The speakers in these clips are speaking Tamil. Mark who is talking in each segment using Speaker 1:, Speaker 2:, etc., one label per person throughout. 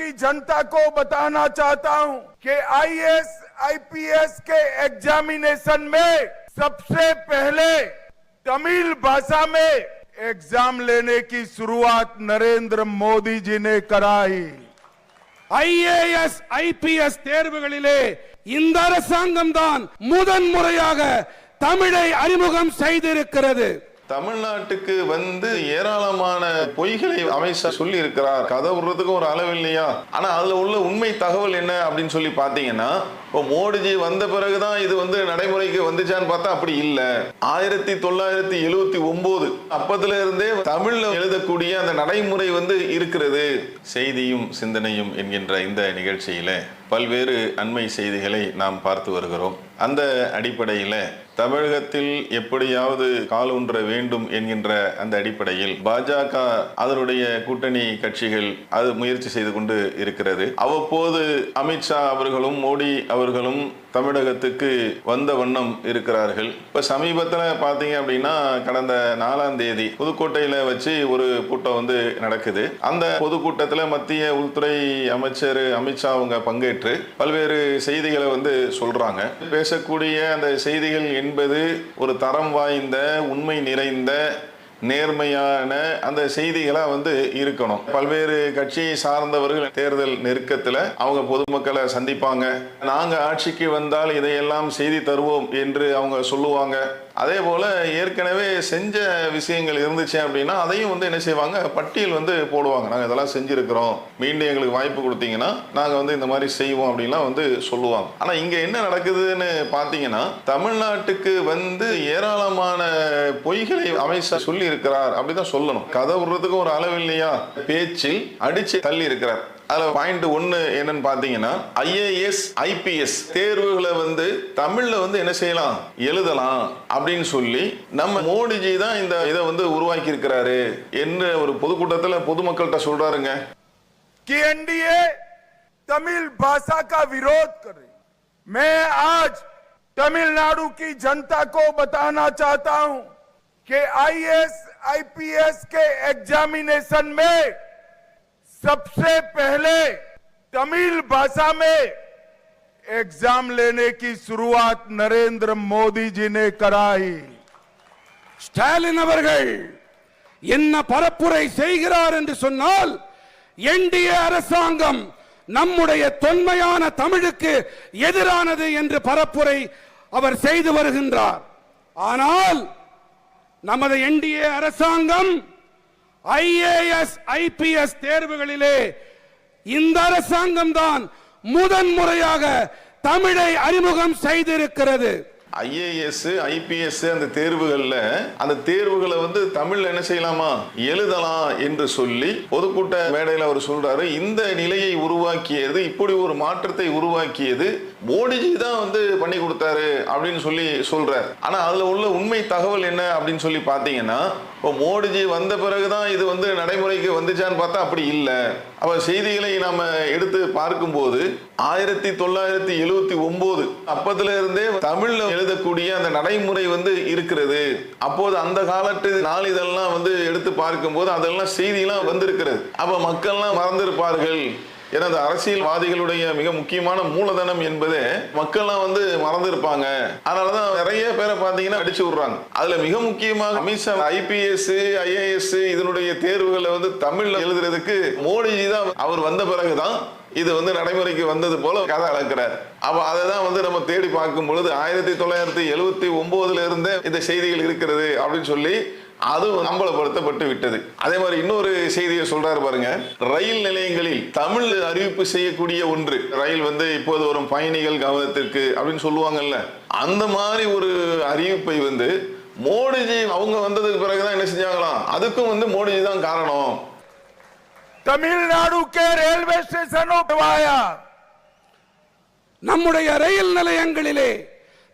Speaker 1: की जनता को बताना चाहता हूं कि आईएएस आईपीएस के एग्जामिनेशन में सबसे पहले तमिल भाषा में एग्जाम लेने की शुरुआत नरेंद्र मोदी जी ने कराई
Speaker 2: ஐஏஎஸ் ஐபிஎஸ் தேர்வுகளிலே இந்த அரசாங்கம் தான் முதன் முறையாக தமிழை அறிமுகம் செய்திருக்கிறது
Speaker 3: தமிழ்நாட்டுக்கு வந்து ஏராளமான பொய்களை அமைச்சர் சொல்லி இருக்கிறார் கதை விடுறதுக்கும் ஒரு அளவு இல்லையா? ஆனா அதுல உள்ள உண்மை தகவல் என்ன அப்படின்னு சொல்லி பாத்தீங்கன்னா இப்போ மோடிஜி வந்த பிறகுதான் இது வந்து நடைமுறைக்கு வந்துச்சான்னு பார்த்தா அப்படி இல்லை. ஆயிரத்தி தொள்ளாயிரத்தி எழுவத்தி ஒன்பது அப்பத்துல இருந்தே தமிழ்ல எழுதக்கூடிய அந்த நடைமுறை வந்து இருக்கிறது. செய்தியும் சிந்தனையும் என்கின்ற இந்த நிகழ்ச்சியில பல்வேறு அண்மை செய்திகளை நாம் பார்த்து வருகிறோம். அந்த அடிப்படையில் தமிழகத்தில் எப்படியாவது கால் ஊன்ற வேண்டும் என்கின்ற அந்த அடிப்படையில் பாஜக அதனுடைய கூட்டணி கட்சிகள் அது முயற்சி செய்து கொண்டு இருக்கிறது. அவ்வப்போது அமித்ஷா அவர்களும் மோடி அவர்களும் தமிழகத்துக்கு வந்த வண்ணம் இருக்கிறார்கள். இப்ப சமீபத்துல பாத்தீங்க அப்படின்னா கடந்த நாலாம் தேதி புதுக்கோட்டையில வச்சு ஒரு கூட்டம் வந்து நடக்குது. அந்த பொதுக்கூட்டத்துல மத்திய உள்துறை அமைச்சர் அமித்ஷா அவங்க பங்கேற்று பல்வேறு செய்திகளை வந்து சொல்றாங்க. பேசக்கூடிய அந்த செய்திகள் என்பது ஒரு தரம் வாய்ந்த உண்மை நிறைந்த நேர்மையான அந்த செய்திகளாக வந்து இருக்கணும். பல்வேறு கட்சியை சார்ந்தவர்கள் தேர்தல் நெருக்கத்தில் அவங்க பொதுமக்களை சந்திப்பாங்க. நாங்கள் ஆட்சிக்கு வந்தால் இதையெல்லாம் செய்தி தருவோம் என்று அவங்க சொல்லுவாங்க. அதே போல் ஏற்கனவே செஞ்ச விஷயங்கள் இருந்துச்சு அப்படின்னா அதையும் வந்து என்ன செய்வாங்க? பட்டியல் வந்து போடுவாங்க. நாங்கள் இதெல்லாம் செஞ்சுருக்கிறோம். மீண்டும் எங்களுக்கு வாய்ப்பு கொடுத்தீங்கன்னா நாங்கள் வந்து இந்த மாதிரி செய்வோம் அப்படின்லாம் வந்து சொல்லுவாங்க. ஆனால் இங்கே என்ன நடக்குதுன்னு பார்த்தீங்கன்னா தமிழ்நாட்டுக்கு வந்து ஏராளமான பொய்களை அமைச்சர் சொல்லி இருக்கிறார் அப்படிதான் சொல்லணும். கதை விடுறதுக்கு ஒரு அளவு இல்லையா? பேச்சில் அடிச்சு தள்ளி இருக்கிறார் அதுல பாயிண்ட் ஒன்னு என்னன்னு பாத்தீங்கன்னா ஐஏஎஸ் ஐபிஎஸ் தேர்வுகளை வந்து தமிழ்ல வந்து என்ன செய்யலாம் எழுதலாம் அப்படின்னு சொல்லி நம்ம மோடிஜி தான் இந்த இதை வந்து உருவாக்கி இருக்கிறாரு என்று ஒரு பொதுக்கூட்டத்துல பொதுமக்கள்கிட்ட சொல்றாருங்க
Speaker 1: कि एनडीए तमिल भाषा का विरोध कर रही मैं आज तमिलनाडु की जनता को बताना चाहता हूं कि आईएएस आईपीएस के एग्जामिनेशन में सबसे पहले तमिल भाषा में एग्जाम लेने की शुरुआत नरेंद्र मोदी जी ने कराई
Speaker 2: ஸ்டாலின் அவர்கள் என்ன பரப்புரை செய்கிறார் என்று சொன்னால் என்டிஏ அரசாங்கம் நம்முடைய தொன்மையான தமிழுக்கு எதிரானது என்று பரப்புரை அவர் செய்து வருகின்றார் ஆனால் நமது என்டிஏ அரசாங்கம் ஐஏஎஸ் ஐபிஎஸ் தேர்வுகளிலே இந்த அரசாங்கம் தான் முதன் முறையாக தமிழை அறிமுகம் செய்திருக்கிறது.
Speaker 3: ஐஏஎஸ் ஐபிஎஸ் அந்த தேர்வுகள்ல அந்த தேர்வுகளை வந்து தமிழ்ல என்ன செய்யலாமா? எழுதலாம் என்று சொல்லி பொதுக்கூட்ட மேடையில் அவர் சொல்றாரு. இந்த நிலையை உருவாக்கியது இப்படி ஒரு மாற்றத்தை உருவாக்கியது மோடிஜி தான் வந்து பண்ணி கொடுத்தாரு அப்படின்னு சொல்லி சொல்றாரு. ஆனா அதுல உள்ள உண்மை தகவல் என்ன அப்படின்னு சொல்லி பாத்தீங்கன்னா இப்போ மோடிஜி வந்த பிறகுதான் இது வந்து நடைமுறைக்கு வந்துச்சான்னு பார்த்தா அப்படி இல்லை. அப்ப செய்திகளை நாம் எடுத்து பார்க்கும்போது ஆயிரத்தி தொள்ளாயிரத்தி எழுவத்தி ஒன்பது அப்பத்துல இருந்தே தமிழ்ல எழுதக்கூடிய அந்த நடைமுறை வந்து இருக்கிறது. அப்போது அந்த காலத்து நாளிதழெல்லாம் வந்து எடுத்து பார்க்கும்போது அதெல்லாம் செய்தியெல்லாம் வந்திருக்கிறது. அப்ப மக்கள்லாம் மறந்திருப்பார்கள். எனது அரசியல்வாதிகளுடைய மிக முக்கியமான மூலதனம் என்பது மக்கள்லாம் வந்து மறந்துருப்பாங்க. அதனாலதான் நிறைய பேரை பாத்தீங்கன்னா அடிச்சு விடுறாங்க. அதுல மிக முக்கியமாக அமித்ஷா ஐபிஎஸ் ஐஏஎஸ் இதனுடைய தேர்வுகளை வந்து தமிழ்ல எழுதுறதுக்கு மோடிஜி தான் அவர் வந்த பிறகுதான் இது வந்து நடைமுறைக்கு வந்தது போல கதை அளக்கிறார். அப்ப அதை தான் வந்து நம்ம தேடி பார்க்கும் பொழுது ஆயிரத்தி தொள்ளாயிரத்தி எழுபத்தி ஒன்பதுல இருந்தே இந்த செய்திகள் இருக்கிறது அப்படின்னு சொல்லி அதுவும் நம்மளை பொருத்தப்பட்டு விட்டது. அதே மாதிரி இன்னொரு செய்தியை சொல்றாரு பாருங்க. ரயில் நிலையங்களில் தமிழ் அறிவிப்பு செய்யக்கூடிய ஒன்று. ரயில் வந்து இப்போது வரும் பயணிகள் கவனத்திற்கு அப்படின்னு சொல்லுவாங்கல்ல. அந்த மாதிரி ஒரு அறிவிப்பை வந்து மோடிஜி அவங்க வந்ததுக்கு பிறகுதான் என்ன செஞ்சாங்களாம்? அதுக்கும் வந்து மோடிஜி தான் காரணம்.
Speaker 1: தமிழ்நாடு ரயில்வே ஸ்டேஷன்
Speaker 2: நம்முடைய ரயில் நிலையங்களிலே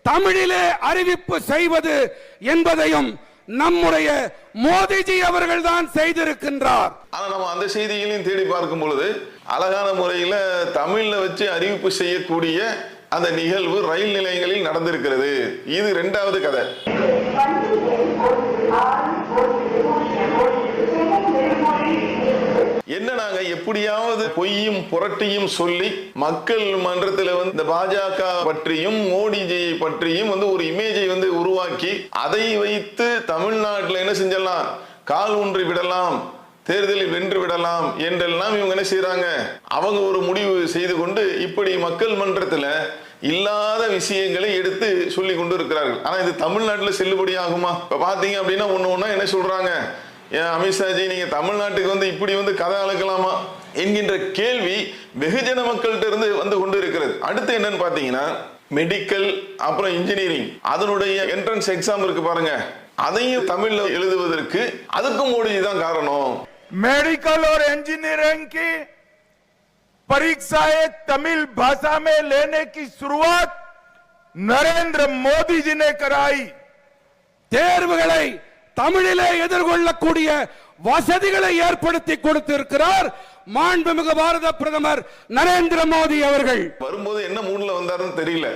Speaker 2: தமிழிலே அறிவிப்பு செய்வது என்பதையும் நம்முடைய மோதிஜி அவர்கள் தான் செய்திருக்கின்றார்.
Speaker 3: ஆனா நம்ம அந்த செய்திகளையும் தேடி பார்க்கும் பொழுது அழகான முறையில தமிழ்ல வச்சு அறிவிப்பு செய்யக்கூடிய அந்த நிகழ்வு ரயில் நிலையங்களில் நடந்திருக்கிறது. இது இரண்டாவது கதை. என்ன நாங்க எப்படியாவது பொய்யும் புரட்டியும் சொல்லி மக்கள் மன்றத்தில் வந்து இந்த பாஜக பற்றியும் மோடிஜியை பற்றியும் வந்து ஒரு இமேஜை வந்து உருவாக்கி அதை வைத்து தமிழ்நாட்டில் என்ன செஞ்சிடலாம் கால் ஊன்றி விடலாம் தேர்தலில் வென்று விடலாம் என்றெல்லாம் இவங்க என்ன செய்யறாங்க அவங்க ஒரு முடிவு செய்து கொண்டு இப்படி மக்கள் மன்றத்தில் இல்லாத விஷயங்களை எடுத்து சொல்லி கொண்டு இருக்கிறார்கள் ஆனா இது தமிழ்நாட்டில் செல்லுபடி ஆகுமா இப்ப பாத்தீங்க அப்படின்னா ஒன்னு ஒன்னா என்ன சொல்றாங்க? ஏன் அமித்ஷாஜி நீங்க தமிழ்நாட்டுக்கு வந்து இப்படி வந்து கதை அளக்கலாமா என்கின்ற கேள்வி வெகுஜன மக்கள்கிட்ட இருந்து வந்து கொண்டு இருக்கிறது அடுத்து என்னன்னு பாத்தீங்கன்னா மெடிக்கல் அப்புறம் இன்ஜினியரிங் அதனுடைய என்ட்ரன்ஸ் எக்ஸாம் இருக்கு பாருங்க அதையும் தமிழ்ல எழுதுவதற்கு அதுக்கும் மோடிஜி தான் காரணம்
Speaker 1: मेडिकल और इंजीनियरिंग की परीक्षाएं तमिल भाषा में लेने की शुरुआत नरेंद्र मोदी जी ने कराई
Speaker 2: தேர்வுகளை தமிழிலே எதிர்கொள்ளக்கூடிய வசதிகளை ஏற்படுத்தி கொடுத்திருக்கிறார் மாண்புமிகு பாரத பிரதமர் நரேந்திர மோடி அவர்கள்.
Speaker 3: வரும்போது என்ன மூணுல வந்தாருன்னு தெரியல.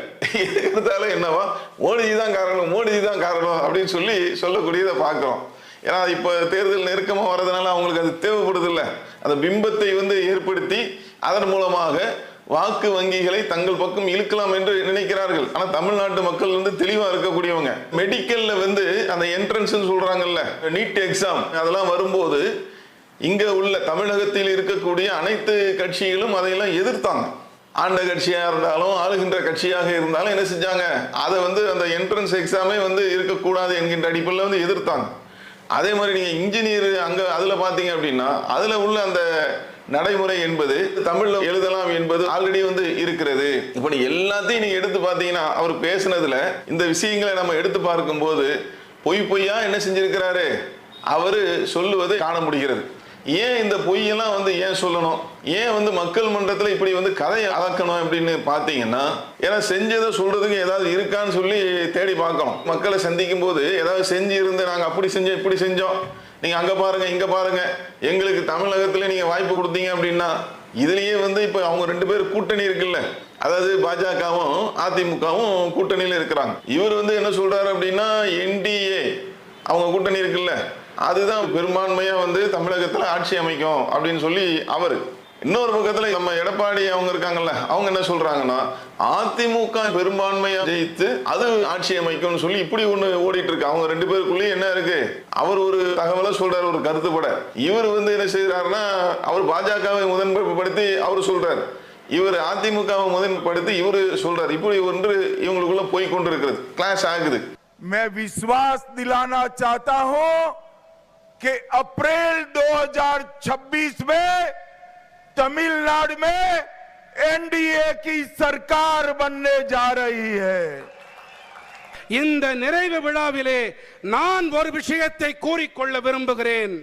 Speaker 3: இருந்தாலும் என்னவா? மோடிஜி தான் காரணம் மோடிஜி தான் காரணம் அப்படின்னு சொல்லி சொல்லக்கூடியதை பார்க்கிறோம். ஏன்னா இப்ப தேர்தல் நெருக்கமா வர்றதுனால அவங்களுக்கு அது தேவைப்படுது இல்லை அந்த பிம்பத்தை வந்து ஏற்படுத்தி அதன் மூலமாக வாக்கு வங்கிகளை தங்கள் பக்கம் இழுக்கலாம் என்று நினைக்கிறார்கள். ஆனா தமிழ்நாட்டு மக்கள் வந்து தெளிவா இருக்கக்கூடியவங்க. மெடிக்கல்ல வந்து அந்த என்ட்ரன்ஸ் சொல்றாங்கல்ல நீட் எக்ஸாம் அதெல்லாம் வரும்போது இங்க உள்ள தமிழகத்தில் இருக்கக்கூடிய அனைத்து கட்சிகளும் அதையெல்லாம் எதிர்த்தாங்க. ஆண்ட கட்சியாக இருந்தாலும் ஆளுகின்ற கட்சியாக இருந்தாலும் என்ன செஞ்சாங்க? அதை வந்து அந்த என்ட்ரன்ஸ் எக்ஸாமே வந்து இருக்கக்கூடாது என்கின்ற அடிப்படையில் வந்து எதிர்த்தாங்க. அதே மாதிரி நீங்கள் இன்ஜினியர் அங்கே அதில் பார்த்தீங்க அப்படின்னா அதில் உள்ள அந்த நடைமுறை என்பது தமிழ்ல எழுதலாம் என்பது ஆல்ரெடி வந்து இருக்கிறது. இப்ப நீ எல்லாத்தையும் நீங்க எடுத்து பாத்தீங்கன்னா அவர் பேசுனதுல இந்த விஷயங்களை நம்ம எடுத்து பார்க்கும்போது பொய் பொய்யா என்ன செஞ்சிருக்கிறாரு? அவரு சொல்லுவது காண முடிகிறது. ஏன் இந்த பொய்யெல்லாம் வந்து ஏன் சொல்லணும்? ஏன் வந்து மக்கள் மன்றத்தில் இப்படி வந்து கதையை அளக்கணும் அப்படின்னு பார்த்தீங்கன்னா ஏன்னா செஞ்சதை சொல்றதுக்கு ஏதாவது இருக்கான்னு சொல்லி தேடி பார்க்கணும். மக்களை சந்திக்கும் போது ஏதாவது செஞ்சு இருந்து நாங்கள் அப்படி செஞ்சோம் இப்படி செஞ்சோம். நீங்க அங்க பாருங்க இங்க பாருங்க. எங்களுக்கு தமிழகத்துல நீங்க வாய்ப்பு கொடுத்தீங்க அப்படின்னா இதுலயே வந்து இப்ப அவங்க ரெண்டு பேரும் கூட்டணி இருக்குல்ல. அதாவது பாஜகவும் அதிமுகவும் கூட்டணியில இருக்கிறாங்க. இவர் வந்து என்ன சொல்றாரு அப்படின்னா என்டிஏ அவங்க கூட்டணி இருக்குல்ல. அதுதான் பெரும்பான்மையா வந்து தமிழகத்துல ஆட்சி அமைக்கும் அப்படின்னு சொல்லி அவரு இன்னொரு பக்கத்துல நம்ம எடப்பாடி அவங்க இருக்காங்கல்ல அவங்க என்ன சொல்றாங்கன்னா அதிமுக பெரும்பான்மையா ஜெயித்து அது ஆட்சி அமைக்கும்னு சொல்லி இப்படி ஒண்ணு ஓடிட்டு இருக்கு அவங்க ரெண்டு பேருக்குள்ளேயும் என்ன இருக்கு அவர் ஒரு தகவலை சொல்றாரு ஒரு கருத்துப்பட இவர் வந்து என்ன செய்யறாருன்னா அவர் பாஜகவை முதன்மைப்படுத்தி அவர் சொல்றாரு இவர் அதிமுகவை முதன்மைப்படுத்தி இவர் சொல்றாரு இப்படி ஒன்று இவங்களுக்குள்ள போய் கொண்டு இருக்கிறது கிளாஷ் ஆகுது
Speaker 1: मैं विश्वास दिलाना चाहता हूं कि अप्रैल 2026 में तमिलनाडु में एनडीए की सरकार बनने जा रही है
Speaker 2: இந்த நிறைவு விழாவிலே நான் ஒரு விஷயத்தை கூறிக்கொள்ள விரும்புகிறேன்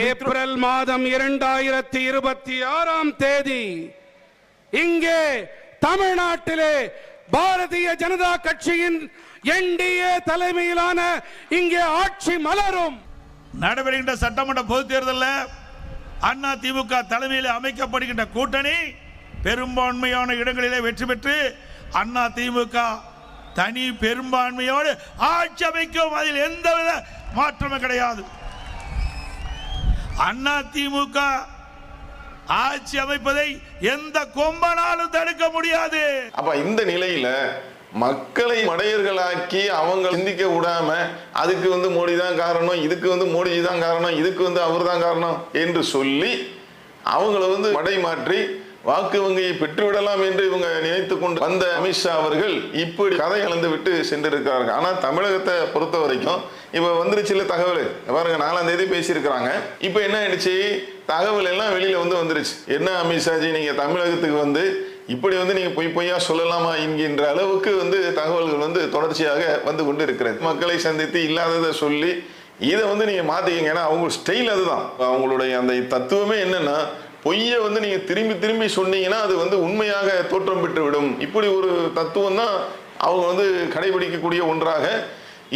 Speaker 2: ஏப்ரல் மாதம் இரண்டாயிரத்தி இருபத்தி ஆறாம் தேதி இங்கே தமிழ்நாட்டிலே பாரதிய ஜனதா கட்சியின் என்டிஏ தலைமையிலான இங்கே ஆட்சி மலரும்
Speaker 4: நடைபெறுகின்ற சட்டமன்ற பொதுத் தேர்தலில் அண்ணா திமுக தலைமையில் அமைக்கப்படுகின்ற கூட்டணி பெரும்பான்மையான இடங்களிலே வெற்றி பெற்று அண்ணா திமுக தனி பெரும்பான்மையோடு ஆட்சி அமைக்கும். அதில் எந்தவித மாற்றமும் கிடையாது. அண்ணா திமுக ஆட்சி அமைப்பதை எந்த கொம்பனாலும் தடுக்க முடியாது.
Speaker 3: அப்ப இந்த நிலையில மக்களை மடையர்களாக்கி அவங்க சிந்திக்க விடாம அதுக்கு வந்து மோடி தான் காரணம் இதுக்கு வந்து மோடிஜி தான் காரணம் இதுக்கு வந்து அவர் தான் காரணம் என்று சொல்லி அவங்கள வந்து மடை மாற்றி வாக்கு வங்கியை பெற்றுவிடலாம் என்று இவங்க நினைத்து கொண்டு வந்த அமித்ஷா அவர்கள் இப்படி கதை இழந்து விட்டு சென்றிருக்கிறார்கள். ஆனால் தமிழகத்தை பொறுத்த வரைக்கும் இப்போ வந்துருச்சுல தகவல்? பாருங்க நாலாம் தேதி பேசியிருக்கிறாங்க. இப்போ என்ன ஆயிடுச்சு? தகவல் எல்லாம் வெளியில வந்து வந்துருச்சு. என்ன அமித்ஷாஜி நீங்க தமிழகத்துக்கு வந்து இப்படி வந்து நீங்க பொய் பொய்யா சொல்லலாமா என்கின்ற அளவுக்கு வந்து தகவல்கள் வந்து தொடர்ச்சியாக வந்து கொண்டு இருக்கிறது மக்களை சந்தித்து இல்லாததை சொல்லி இதை வந்து நீங்க மாத்திக்கங்க. ஏன்னா அவங்க ஸ்டைல் அதுதான். அவங்களுடைய அந்த தத்துவமே என்னன்னா பொய்யை வந்து நீங்க திரும்பி திரும்பி சொன்னீங்கன்னா அது வந்து உண்மையாக தோற்றம் பெற்று விடும் இப்படி ஒரு தத்துவம் தான் அவங்க வந்து கடைபிடிக்கக்கூடிய ஒன்றாக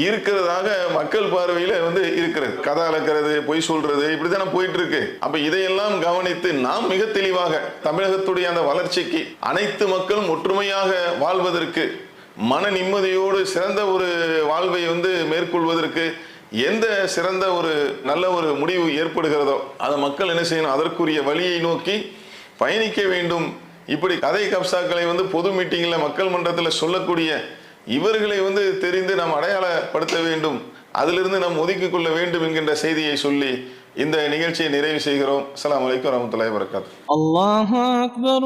Speaker 3: இருக்கிறதாக மக்கள் பார்வையில வந்து இருக்கிறது. கதை அளக்கிறது பொய் சொல்றது இப்படித்தானே போயிட்டு இருக்கு அப்ப இதையெல்லாம் கவனித்து நாம் மிக தெளிவாக தமிழகத்துடைய அந்த வளர்ச்சிக்கு அனைத்து மக்களும் ஒற்றுமையாக வாழ்வதற்கு மன நிம்மதியோடு சிறந்த ஒரு வாழ்வை வந்து மேற்கொள்வதற்கு எந்த சிறந்த ஒரு நல்ல ஒரு முடிவு ஏற்படுகிறதோ அதை மக்கள் என்ன செய்யணும் அதற்குரிய வழியை நோக்கி பயணிக்க வேண்டும். இப்படி கதை கப்சாக்களை வந்து பொது மீட்டிங்கில் மக்கள் மன்றத்தில் சொல்லக்கூடிய இவர்களை வந்து தெரிந்து நாம் அடையாளப்படுத்த வேண்டும். அதிலிருந்து நாம் ஒதுக்கிக் கொள்ள வேண்டும் என்கின்ற செய்தியை சொல்லி இந்த நிகழ்ச்சியை நிறைவு செய்கிறோம். அஸ்லாம் வலைக்கம் வரமத்துல
Speaker 5: வரகாத் அல்லாஹ் அக்பர்